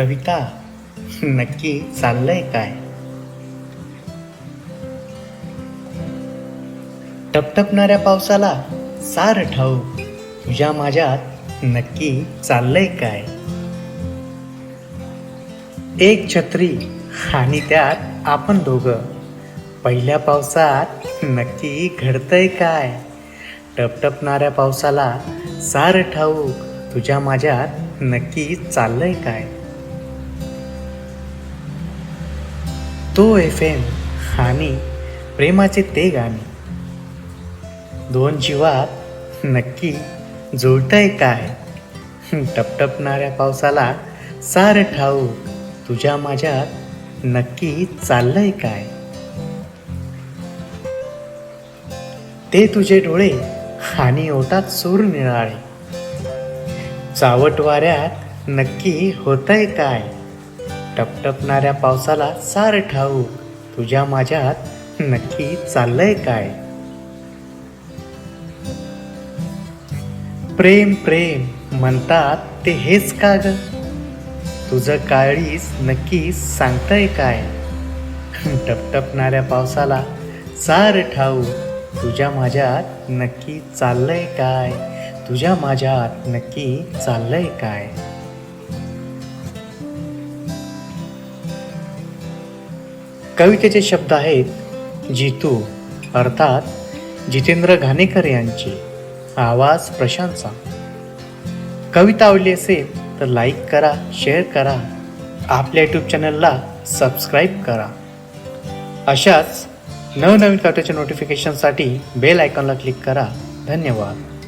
कविता नक्की चाललंय काय? टपटपणाऱ्या पावसाला सार ठाऊक तुझ्या माझ्यात नक्की चाललंय काय? एक छत्री आणि त्यात आपण दोघं पहिल्या पावसात नक्की घडतंय काय? टपटपणाऱ्या पावसाला सार ठाऊक तुझ्या माझ्यात नक्की चाललंय काय? तो एफ एम आणि प्रेमाचे ते गाणे. दोन जीवात नक्की जुळतंय काय? टपटपणाऱ्या पावसाला सार ठाऊक तुझ्या माझ्यात नक्की चाललंय काय? ते तुझे डोळे आणि ओटात सूर निराळे. चावट वाऱ्यात नक्की होतंय काय? टपटपणाऱ्या पावसाला सार ठाऊक तुझ्या माझ्यात नक्की चाललंय काय? प्रेम प्रेम म्हणतात ते हेच का ग? तुझं काळीस नक्की सांगतंय काय? टपटपणाऱ्या पावसाला सार ठाऊ. तुझ्या माझ्यात नक्की चाललंय काय? तुझ्या माझ्यात नक्की चाललंय काय? कवितेचे शब्द आहेत जितू अर्थात जितेंद्र घाणेकर यांचे आवाज प्रशांतचा. कविता आवडली असेल तर लाईक करा शेअर करा. आपल्या यूट्यूब चॅनलला सबस्क्राईब करा. अशाच नवनवीन कवितेच्या नोटिफिकेशनसाठी बेल आयकॉनला क्लिक करा. धन्यवाद.